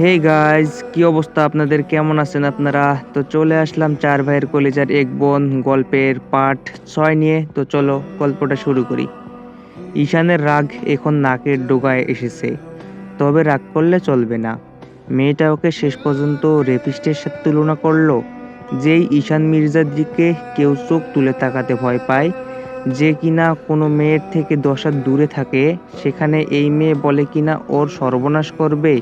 Hey guys কি অবস্থা আপনাদের? কেমন আছেন আপনারা? তো চলে আসলাম চার ভাইয়ের কলেজার এক বোন গল্পের পার্ট ছয় নিয়ে। তো চলো গল্পটা শুরু করি। ঈশানের রাগ এখন নাকের ডোগায় এসেছে। তবে রাগ করলে চলবে না। মেয়েটা ওকে শেষ পর্যন্ত রেপিস্টের সাথে তুলনা করল। যেই ঈশান মির্জার দিকে কেউ চোখ তুলে তাকাতে ভয় পায়, যে কিনা কোনো মেয়ের থেকে দশ হাত দূরে থাকে, সেখানে এই মেয়ে বলে কিনা ওর সর্বনাশ করবে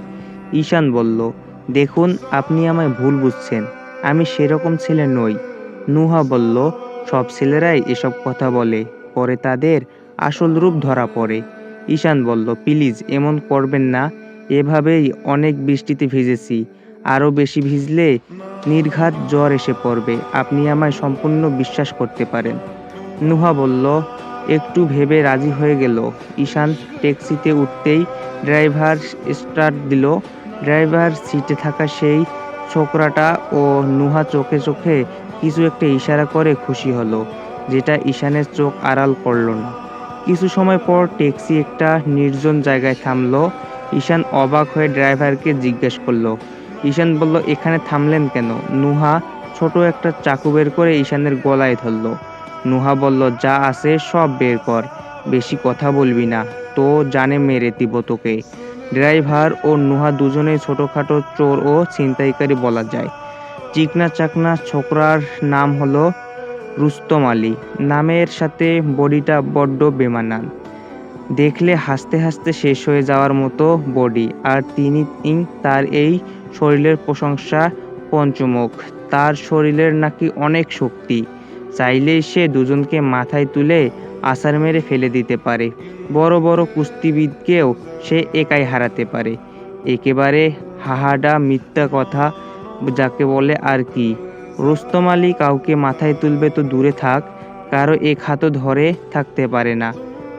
ঈশান বলল, দেখুন, আপনি আমায় ভুল বুঝছেন। আমি সেরকম ছেলে নই। নুহা বলল, সব ছেলেরাই এসব কথা বলে, পরে তাদের আসল রূপ ধরা পড়ে। ঈশান বলল, প্লিজ, এমন করবেন না। এভাবেই অনেক বৃষ্টিতে ভিজেছি। আরও বেশি ভিজলে নির্ঘাত জ্বর এসে পড়বে। আপনি আমায় সম্পূর্ণ বিশ্বাস করতে পারেন। নুহা বলল, একটু ভেবে রাজি হয়ে গেল। ঈশান ট্যাক্সিতে উঠতেই ড্রাইভার স্টার্ট দিল ড্রাইভার সিটে থাকা সেই ছোকরাটা ও নুহা চোখে চোখে কিছু একটা ইশারা করে খুশি হলো, যেটা ঈশানের চোখ আড়াল করল না। কিছু সময় পর ট্যাক্সি একটা নির্জন জায়গায় থামলো। ঈশান অবাক হয়ে ড্রাইভারকে জিজ্ঞেস করল, ঈশান বলল, এখানে থামলেন কেন? নুহা ছোট একটা চাকু বের করে ঈশানের গলায় ধরলো। নুহা বলল, যা আছে সব বের কর, বেশি কথা বলবি না, তো জানে মেরে দিব তোকে। ড্রাইভার ও নুহা দুজনেই ছোটখাটো চোর ও ছিনতাইকারী বলা যায়। চিকনা চাকনা ছোকরার নাম হলো রুস্তম আলী। নামের সাথে বডিটা বড্ড বেমানান। দেখলে হাসতে হাসতে শেষ হয়ে যাওয়ার মতো বডি। আর তিনি তার এই শরীরের প্রশংসা পঞ্চমুখ। তার শরীরের নাকি অনেক শক্তি। চাইলেই সে দুজনকে মাথায় তুলে আছাড় মেরে ফেলে দিতে পারে। বড় বড় কুস্তিবিদকেও সে একাই হারাতে পারে। একেবারে হাহাডা মিথ্যা কথা যাকে বলে আর কি। রুস্তম আলী কাউকে মাথায় তুলবে তো দূরে থাক, কারও এক হাতও ধরে থাকতে পারে না।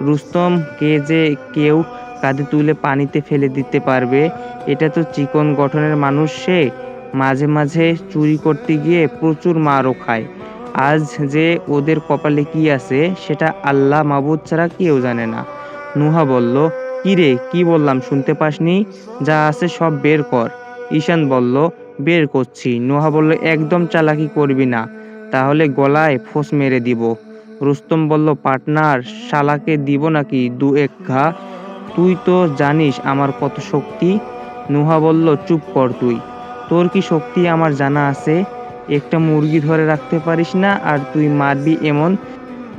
রুস্তম কে যে কেউ কাঁধে তুলে পানিতে ফেলে দিতে পারবে, এটা তো চিকন গঠনের মানুষ সে। মাঝে মাঝে চুরি করতে গিয়ে প্রচুর মারও খায়। আজ যে ওদের কপালে কি আছে, সেটা আল্লাহ মাবুদ ছাড়া কেউ জানে না। নুহা বলল কিরে কি বললাম শুনতে পাসনি? যা আছে সব বের কর। ঈশান বলল, বের করছি। নুহা বলল, একদম চালাকি করবি না। তাহলে গলায় ফোঁস মেরে দিব। রুস্তম বলল, পার্টনার, শালাকে দিব নাকি দু এক ঘা? তুই তো জানিস আমার কত শক্তি। নুহা বলল, চুপ কর তুই। তোর কি শক্তি আমার জানা আছে? একটা মুরগি ধরে রাখতে পারিস না আর তুই মারবি এমন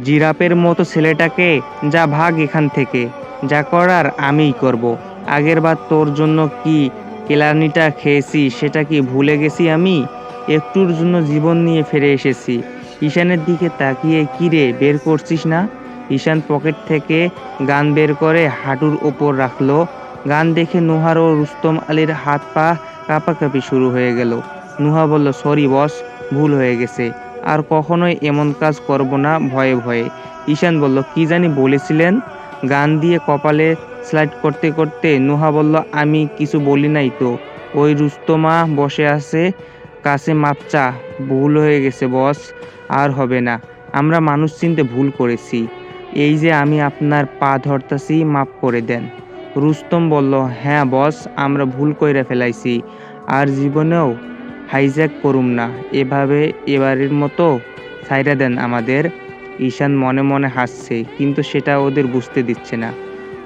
জিরাপের মতো ছেলেটাকে। যা ভাগ এখান থেকে। যা করার আমিই করব। আগের বার তোর জন্য কি কেলানিটা খেয়েছি সেটা কি ভুলে গেছি আমি? একটুর জন্য জীবন নিয়ে ফিরে এসেছি। ঈশানের দিকে তাকিয়ে কিরে বের করছিস না? ঈশান পকেট থেকে গান বের করে হাঁটুর ওপর রাখল। গান দেখে নোহার ও রুস্তম আলীর হাত পা কাঁপাকাঁপি শুরু হয়ে গেল। নুহা বলল, সরি, বস, ভুল হয়ে গেছে। আর কখনোই এমন কাজ করব না ভয়ে ভয়ে। ঈশান বলল, কি জানি বলেছিলেন? গান দিয়ে কপালে স্লাইড করতে করতে নুহা বলল, আমি কিছু বলি নাই তো। ওই রুস্তমা বসে আছে, কাছে মাপচা ভুল হয়ে গেছে, বস, আর হবে না। আমরা মানুষ চিনতে ভুল করেছি। এই যে আমি আপনার পা ধরতাছি মাফ করে দেন। রুস্তম বলল হ্যাঁ বস, আমরা ভুল কইরা ফেলাইছি। আর জীবনেও হাইজ্যাক করুম না। এভাবে এবারের মতো সাইরা দেন আমাদের। ঈশান মনে মনে হাসছে, কিন্তু সেটা ওদের বুঝতে দিচ্ছে না।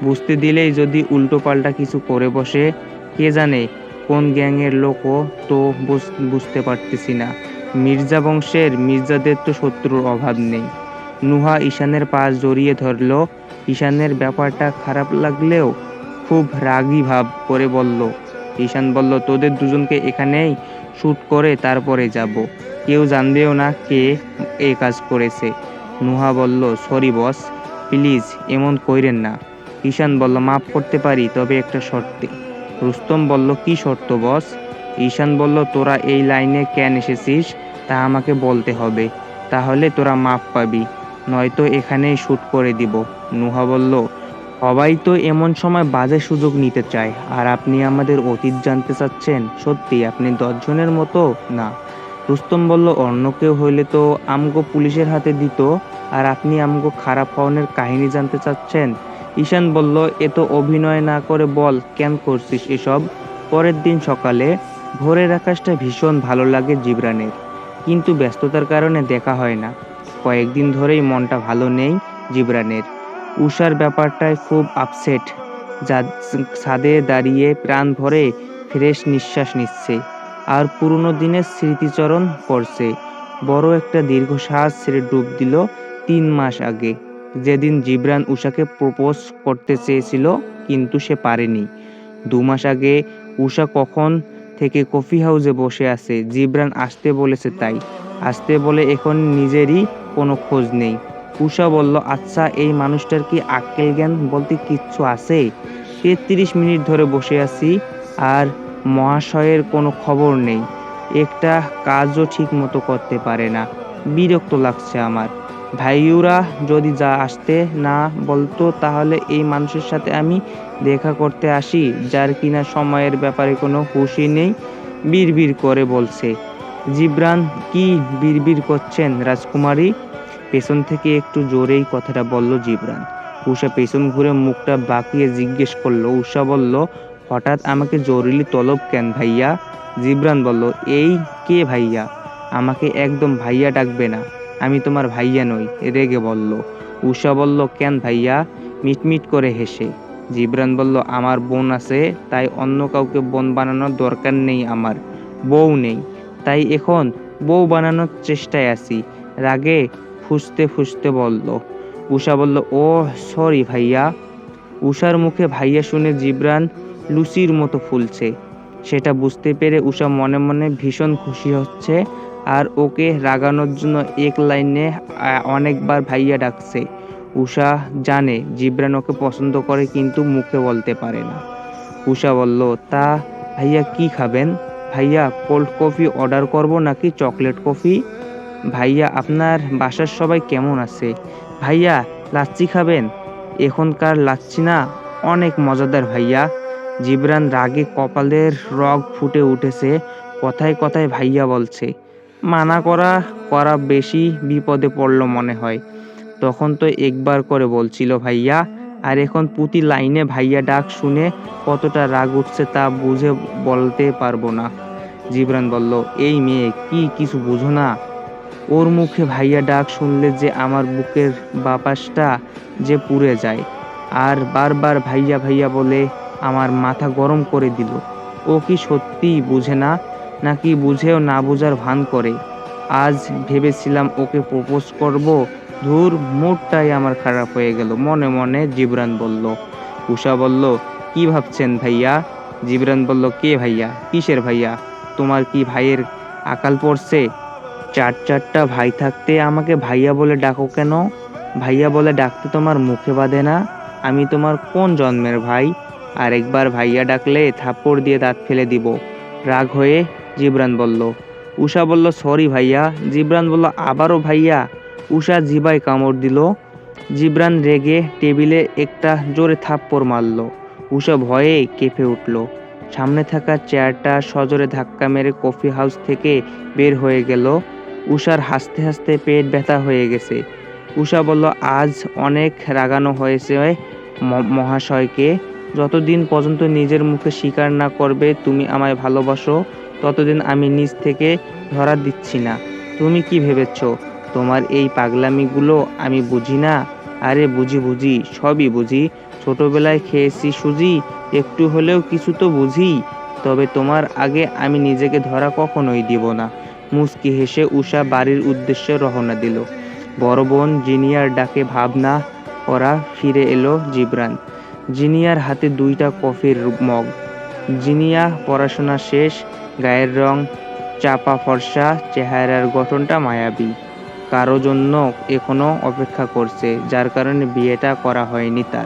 বুঝতে দিলেই যদি উল্টোপাল্টা কিছু করে বসে, কে জানে কোন গ্যাংয়ের লোকও তো বুঝ- বুঝতে পারতেছি না। মির্জা বংশের মির্জাদের তো শত্রুর অভাব নেই। নুহা ঈশানের পাশ জড়িয়ে ধরলো। ঈশানের ব্যাপারটা খারাপ লাগলেও খুব রাগী ভাব করে বলল, ঈশান বলল, তোদের দুজনকে এখানেই শ্যুট করে তারপরে যাব। কেউ জানবেও না কে এই কাজ করেছে। নুহা বলল, সরি বস, প্লিজ এমন কইরেন না। ঈশান বলল, মাফ করতে পারি, তবে একটা শর্তে। রুস্তম বলল, কি শর্ত বস? ঈশান বলল, তোরা এই লাইনে কেন এসেছিস? তা আমাকে বলতে হবে। তাহলে তোরা মাফ পাবি, নয়তো এখানেই শ্যুট করে দিব। নুহা বলল সবাই তো এমন সময় বাজে সুযোগ নিতে চায়। আর আপনি আমাদের অতীত জানতে চাচ্ছেন? সত্যি, আপনি দশজনের মতো? না। রুস্তম বলল, অন্য কেউ হইলে তো আমগো পুলিশের হাতে দিত। আর আপনি আমগো খারাপ হওয়ার কাহিনী জানতে চাচ্ছেন? ঈশান বলল, এ তো অভিনয় না করে বল, কেন করছিস এসব? পরের দিন সকালে ভোরের আকাশটা ভীষণ ভালো লাগে জিবরানের। কিন্তু ব্যস্ততার কারণে দেখা হয় না। কয়েকদিন ধরেই মনটা ভালো নেই জিবরানের। উষার ব্যাপারটায় খুব আপসেট যা ছাদে দাঁড়িয়ে প্রাণ ভরে ফ্রেশ নিঃশ্বাস নিচ্ছে। আর পুরনো দিনের স্মৃতিচরণ করছে। বড় একটা দীর্ঘশ্বাস ছেড়ে ডুব দিল তিন মাস আগে। যেদিন জিবরান উষাকে প্রপোজ করতে চেয়েছিল, কিন্তু সে পারেনি। দু মাস আগে উষা কখন থেকে কফি হাউসে বসে আছে? জিবরান আসতে বলেছে তাই। আসতে বলে এখন নিজেরই কোনো খোঁজ নেই। উষা বলল আচ্ছা এই মানুষটার কি আক্কেল জ্ঞান বলতে কিচ্ছু আছে? তেত্রিশ মিনিট ধরে বসে আছি আর মহাশয়ের কোনো খবর নেই। একটা কাজও ঠিক মতো করতে পারে না। বিরক্ত লাগছে আমার। ভাইউরা যদি যা আসতে না বলতো তাহলে এই মানুষের সাথে আমি দেখা করতে আসি, যার কিনা সময়ের ব্যাপারে কোনো হুঁশই নেই। বিড়বিড় করে বলছে, জিবরান, কি বিড়বিড় করছেন রাজকুমারী? পেছন থেকে একটু জোরেই কথাটা বলল জিবরান। উষা পেছন ঘুরে মুখটা বাঁকিয়ে জিজ্ঞেস করল উষা বলল, হঠাৎ আমাকে জরুরি তলব কেন ভাইয়া? জিবরান বলল, এই কে ভাইয়া? আমাকে একদম ভাইয়া ডাকবে না। আমি তোমার ভাইয়া নই, রেগে বলল। উষা বলল, কেন ভাইয়া? মিটমিট করে হেসে। জিবরান বলল, আমার বোন আছে, তাই অন্য কাউকে বোন বানানোর দরকার নেই আমার। বউ নেই। তাই এখন বউ বানানোর চেষ্টায় আছি। রাগে ফুসতে ফুসতে বলল। উষা বলল ও সরি ভাইয়া। উষার মুখে ভাইয়া শুনে জিবরান লুচির মতো ফুলছে। সেটা বুঝতে পেরে উষা মনে মনে ভীষণ খুশি হচ্ছে আর ওকে রাগানোর জন্য এক লাইনে অনেকবার ভাইয়া ডাকছে। উষা জানে জিবরান ওকে পছন্দ করে কিন্তু মুখে বলতে পারে না। উষা বলল, তা ভাইয়া কি খাবেন? ভাইয়া কোল্ড কফি অর্ডার করব নাকি চকলেট কফি? ভাইয়া, আপনার বাসার সবাই কেমন আছে? ভাইয়া, লাচ্ছি খাবেন? এখনকার লাচ্ছি না অনেক মজাদার ভাইয়া। জিবরান রাগে কপালের রগ ফুটে উঠেছে, কথায় কথায় ভাইয়া বলছে, মানা করা করা বেশি বিপদে পড়ল মনে হয়। তখন তো একবার করে বলছিল ভাইয়া, আর এখন প্রতি লাইনে ভাইয়া ডাক শুনে কতটা রাগ উঠছে তা বুঝে বলতে পারব না। জিবরান বলল, এই মেয়ে, কি কিছু বুঝো না? ওর মুখে ভাইয়া ডাক শুনলে যে আমার বুকের বাপাসটা যে পুড়ে যায়। আর বারবার ভাইয়া ভাইয়া বলে আমার মাথা গরম করে দিল। ও কি সত্যিই বুঝে না, নাকি বুঝেও না বোঝার ভান করে? আজ ভেবেছিলাম ওকে প্রপোজ করব। ধুর, মুডটাই আমার খারাপ হয়ে গেল, মনে মনে জিবরান বলল। উষা বলল, কি ভাবছেন ভাইয়া? জিবরান বলল, কে ভাইয়া? কিসের ভাইয়া? তোমার কি ভাইয়ের আকাল পড়ছে? চার চারটা ভাই থাকতে আমাকে ভাইয়া বলে ডাকো কেন? ভাইয়া বলে ডাকতে তোমার মুখে বাঁধে না। আমি তোমার কোন জন্মের ভাই? আর একবার ভাইয়া ডাকলে থাপ্পড় দিয়ে দাঁত ফেলে দিব। রাগ হয়ে জিবরান বলল উষা বলল, সরি ভাইয়া। জিবরান বলল, আবারও ভাইয়া? উষা জিবায় কামড় দিল। জিবরান রেগে টেবিলে একটা জোরে থাপ্পড় মারল। উষা ভয়ে কেঁপে উঠল। সামনে থাকা চেয়ারটা সজোরে ধাক্কা মেরে কফি হাউস থেকে বের হয়ে গেল। উষার হাসতে হাসতে পেট ব্যথা হয়ে গেছে। উষা বলল, আজ অনেক রাগানো হয়েছে মহাশয়কে। যতদিন পর্যন্ত নিজের মুখে স্বীকার না করবে, তুমি আমায় ভালোবাসো, ততদিন আমি নিজ থেকে ধরা দিচ্ছি না। তুমি কি ভেবেছ? তোমার এই পাগলামিগুলো আমি বুঝি না? আরে বুঝি বুঝি, সবই বুঝি। ছোটবেলায় খেয়েছি সুজি, একটু হলেও কিছু তো বুঝি। তবে তোমার আগে আমি নিজেকে ধরা কখনোই দিব না। মুচকি হেসে উষা বাড়ির উদ্দেশ্যে রওনা দিল। বড় বোন জিনিয়ার ডাকে ভাবনা করা ফিরে এলো জিবরান। জিনিয়ার হাতে দুইটা কফির মগ। জিনিয়া, পড়াশোনা শেষ, গায়ের রং, চাপা ফর্সা, চেহারার গঠনটা মায়াবী। কারও জন্য এখনও অপেক্ষা করছে, যার কারণে বিয়েটা করা হয়নি তার।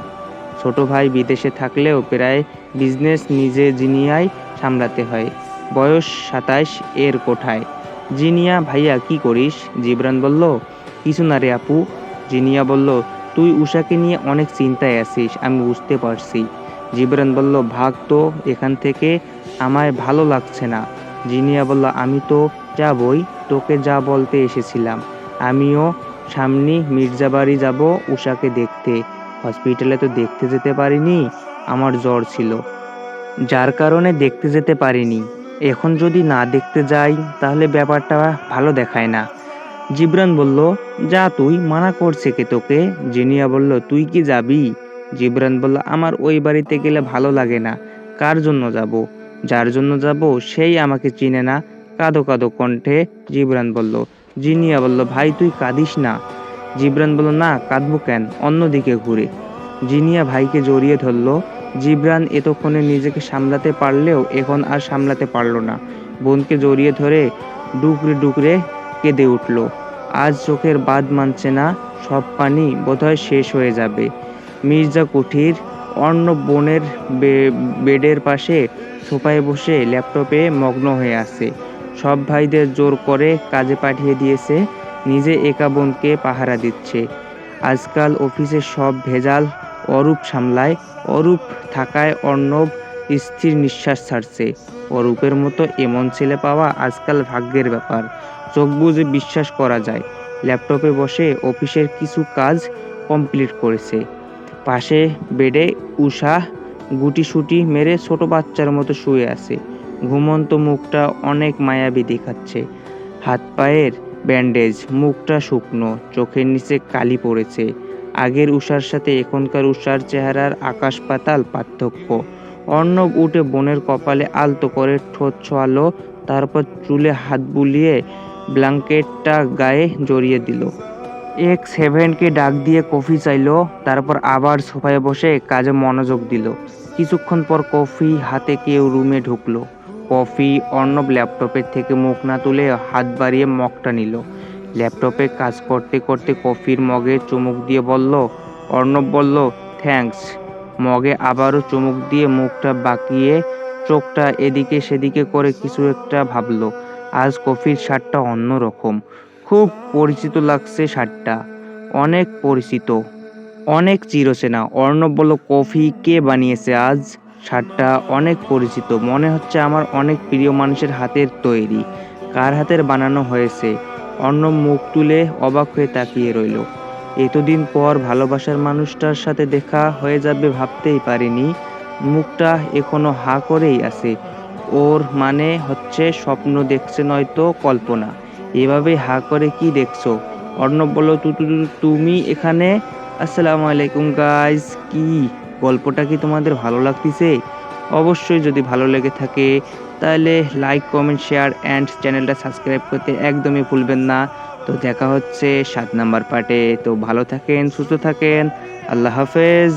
ছোট ভাই বিদেশে থাকলেও প্রায় বিজনেস নিজে জিনিয়াই সামলাতে হয়। বয়স সাতাইশ, এর কোঠায়। জিনিয়া ভাইয়া, কি করিস? জিবরান বলল, কিছু না রে আপু। জিনিয়া বলল, তুই উষাকে নিয়ে অনেক চিন্তায় আছিস, আমি বুঝতে পারছি। জিবরান বলল, ভাগ তো এখান থেকে আমায় ভালো লাগছে না। জিনিয়া বলল, আমি তো যাবই, তোকে যা বলতে এসেছিলাম। আমিও সামনে মির্জাবাড়ি যাব উষাকে দেখতে। হসপিটালে তো দেখতে যেতে পারিনি, আমার জ্বর ছিল। যার কারণে দেখতে যেতে পারিনি। এখন যদি না দেখতে যাই, তাহলে ব্যাপারটা ভালো দেখায় না। জিবরান বলল, যা তুই, মানা করছে কে তোকে? জিনিয়া বলল, তুই কি যাবি? জিবরান বলল, আমার ওই বাড়িতে গেলে ভালো লাগে না। কার জন্য যাব? যার জন্য যাব, সেই আমাকে চিনে না। কাদো কাদো কণ্ঠে জিবরান বলল। জিনিয়া বলল, ভাই, তুই কাঁদিস না। জিবরান বলল, না, কাঁদবো কেন? অন্যদিকে ঘুরে। জিনিয়া ভাইকে জড়িয়ে ধরলো। জিবরান এতক্ষণে নিজেকে সামলাতে পারলেও এখন আর সামলাতে পারল না। বোনকে জড়িয়ে ধরে ডুকরে ডুকরে কেঁদে উঠল। আজ চোখের বাদ মানছে না, সব পানি বোধহয় শেষ হয়ে যাবে। মির্জা কুঠির অন্য বোনের বেডের পাশে সোফায় বসে ল্যাপটপে মগ্ন হয়ে আছে। সব ভাইদের জোর করে কাজে পাঠিয়ে দিয়েছে, নিজে একা বোনকে পাহারা দিচ্ছে। আজকাল অফিসে সব ভেজাল অরূপ সামলায়, অরূপ থাকায় অর্ণব স্থির নিঃশ্বাস ছাড়ছে। অরূপের মতো এমন ছেলে পাওয়া আজকাল ভাগ্যের ব্যাপার। চোখ বুজে বিশ্বাস করা যায়। ল্যাপটপে বসে অফিসের কিছু কাজ কমপ্লিট করেছে। পাশে বেডে উষা গুটিসুটি মেরে ছোট বাচ্চার মতো শুয়ে আছে। ঘুমন্ত মুখটা অনেক মায়াবী দেখাচ্ছে। হাত পায়ের ব্যান্ডেজ, মুখটা শুকনো, চোখের নিচে কালি পড়েছে। আগের উষার সাথে এখনকার উষার চেহারার আকাশ পাতাল পার্থক্য। অর্ণব উঠে বোনের কপালে আলতো করে ঠোঁট ছোয়ালো, তারপর চুলে হাত বুলিয়ে ব্ল্যাঙ্কেটটা গায়ে জড়িয়ে দিল। এক সেভেনকে ডাক দিয়ে কফি চাইলো, তারপর আবার সোফায় বসে কাজে মনোযোগ দিল। কিছুক্ষণ পর কফি হাতে কেউ রুমে ঢুকলো। কফি অর্ণব ল্যাপটপের থেকে মুখ না তুলে হাত বাড়িয়ে মগটা নিল। ল্যাপটপে কাজ করতে করতে কফির মগে চুমুক দিয়ে বলল, অর্ণব বলল, থ্যাঙ্কস। মগে আবারও চুমুক দিয়ে মুখটা বাঁকিয়ে চোখটা এদিকে সেদিকে করে কিছু একটা ভাবলো। আজ কফির স্বাদটা অন্যরকম। খুব পরিচিত লাগছে স্বাদটা। অনেক পরিচিত। অনেক চিরচেনা। অর্ণব বলল, কফি কে বানিয়েছে আজ? স্বাদটা অনেক পরিচিত। মনে হচ্ছে আমার অনেক প্রিয় মানুষের হাতের তৈরি। কার হাতের বানানো হয়েছে? অর্ণব মুখ তুলে অবাক হয়ে তাকিয়ে রইল। এতদিন পর ভালোবাসার মানুষটার সাথে দেখা হয়ে যাবে ভাবতেই পারিনি। মুখটা এখনও হা করেই আছে। ওর মানে হচ্ছে স্বপ্ন দেখছে নয়তো কল্পনা। এভাবে হা করে কি দেখছ? অর্ণব বলল তুমি এখানে? আসসালামু আলাইকুম গাইস কি? গল্পটা কি তোমাদের ভালো লাগতেছে? অবশ্যই যদি ভালো লেগে থাকে, তাহলে লাইক কমেন্ট শেয়ার অ্যান্ড চ্যানেলটা সাবস্ক্রাইব করতে একদমই ভুলবেন না। তো দেখা হচ্ছে সাত নাম্বার পার্টে তো ভালো থাকেন, সুস্থ থাকেন। আল্লাহ হাফেজ।